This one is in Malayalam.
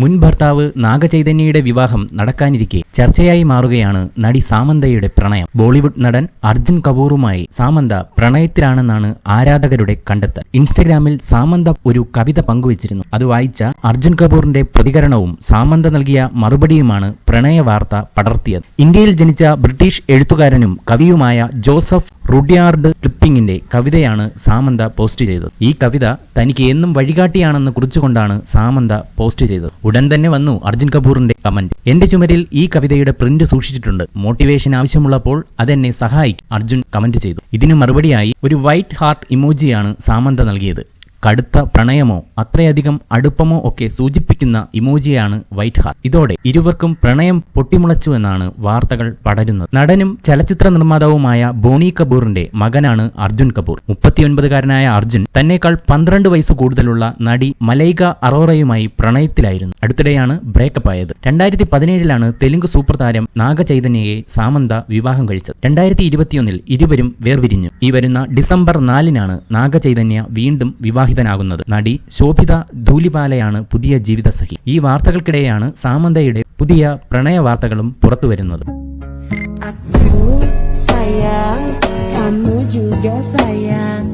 മുൻ ഭർത്താവ് നാഗചൈതന്യയുടെ വിവാഹം നടക്കാനിരിക്കെ ചർച്ചയായി മാറുകയാണ് നടി സാമന്തയുടെ പ്രണയം. ബോളിവുഡ് നടൻ അർജുൻ കപൂറുമായി സാമന്ത പ്രണയത്തിലാണെന്നാണ് ആരാധകരുടെ കണ്ടെത്തൽ. ഇൻസ്റ്റഗ്രാമിൽ സാമന്ത ഒരു കവിത പങ്കുവച്ചിരുന്നു. അത് വായിച്ച അർജുൻ കപൂറിന്റെ പ്രതികരണവും സാമന്ത നൽകിയ മറുപടിയുമാണ് പ്രണയ വാർത്ത പടർത്തിയത്. ഇന്ത്യയിൽ ജനിച്ച ബ്രിട്ടീഷ് എഴുത്തുകാരനും കവിയുമായ ജോസഫ് റുഡിയാർഡ് ക്ലിപ്പിംഗിന്റെ കവിതയാണ് സാമന്ത പോസ്റ്റ് ചെയ്തത്. ഈ കവിത തനിക്ക് എന്നും വഴികാട്ടിയാണെന്ന് കുറിച്ചുകൊണ്ടാണ് സാമന്ത പോസ്റ്റ് ചെയ്തത്. ഉടൻ തന്നെ വന്നു അർജുൻ കപൂറിന്റെ കമന്റ്. എന്റെ ചുമരിൽ ഈ കവിതയുടെ പ്രിന്റ് സൂക്ഷിച്ചിട്ടുണ്ട്. മോട്ടിവേഷൻ ആവശ്യമുള്ളപ്പോൾ അതെന്നെ സഹായിക്കും അർജുൻ കമന്റ് ചെയ്തു. ഇതിന് മറുപടിയായി ഒരു വൈറ്റ് ഹാർട്ട് ഇമോജിയാണ് സാമന്ത നൽകിയത്. കടുത്ത പ്രണയമോ അത്രയധികം അടുപ്പമോ ഒക്കെ സൂചിപ്പിക്കുന്ന ഇമോജിയാണ് വൈറ്റ് ഹാർട്ട്. ഇതോടെ ഇരുവർക്കും പ്രണയം പൊട്ടിമുളച്ചു എന്നാണ് വാർത്തകൾ പടരുന്നത്. നടനും ചലച്ചിത്ര നിർമ്മാതാവുമായ ബോണി കപൂറിന്റെ മകനാണ് അർജുൻ കപൂർ. മുപ്പത്തിയൊൻപതുകാരനായ അർജുൻ തന്നേക്കാൾ പന്ത്രണ്ട് വയസ്സ് കൂടുതലുള്ള നടി മലൈക അറോറയുമായി പ്രണയത്തിലായിരുന്നു. അടുത്തിടെയാണ് ബ്രേക്കപ്പ് ആയത്. രണ്ടായിരത്തി പതിനേഴിലാണ് തെലുങ്ക് സൂപ്പർ താരം നാഗചൈതന്യയെ സാമന്ത വിവാഹം കഴിച്ചത്. രണ്ടായിരത്തി ഇരുപത്തിയൊന്നിൽ ഇരുവരും വേർപിരിഞ്ഞു. ഈ വരുന്ന ഡിസംബർ നാലിനാണ് നാഗചൈതന്യ വീണ്ടും വിവാഹിതനാകുന്നത് നടി ശോഭിത ധൂലിപാലയാണ് പുതിയ ജീവിതസഖി ഈ വാർത്തകൾക്കിടെയാണ് സാമന്തയുടെ പുതിയ പ്രണയ വാർത്തകളും പുറത്തുവരുന്നത് sayang,